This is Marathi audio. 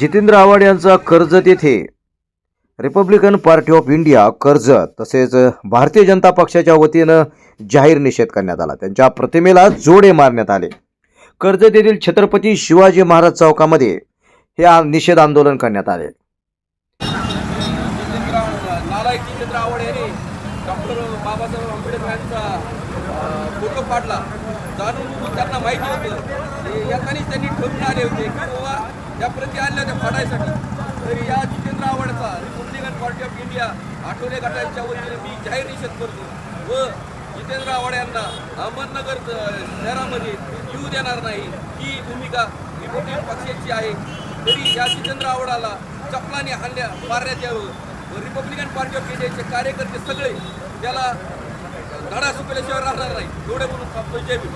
जितेंद्र आव्हाड यांचा कर्जत येथे Republican party of India Karjat तसेच भारतीय जनता पक्षाच्या वतीनं जाहीर निषेध करण्यात आला. त्यांच्या प्रतिमेला जोडे मारण्यात आले. कर्जत येथील छत्रपती शिवाजी महाराज चौकामध्ये हे निषेध आंदोलन करण्यात आले. बाबासाहेब फोटो पाडला. जाणून त्यांना माहिती होतं ते याच्यानेच त्यांनी ठरून आले होते की बाबा या प्रती आणल्या त्या फाडायसाठी. तरी या Jitendra आवडचा Republican party of India Athawale गटांच्या वतीने मी जाहीर निषेध करतो. व जितेंद्र आव्हाड यांना अहमदनगर शहरामध्ये येऊ देणार नाही ही भूमिका रिपब्लिकन पक्षाची आहे. तरी या जितेंद्र आवडाला चपलाने हल्ल्या मारण्यात यावं. व रिपब्लिकन पार्टी ऑफ इंडियाचे कार्यकर्ते सगळे त्याला धडा सुकल्याशिवाय राहणार नाही. एवढे म्हणून थांबतो जय भीम.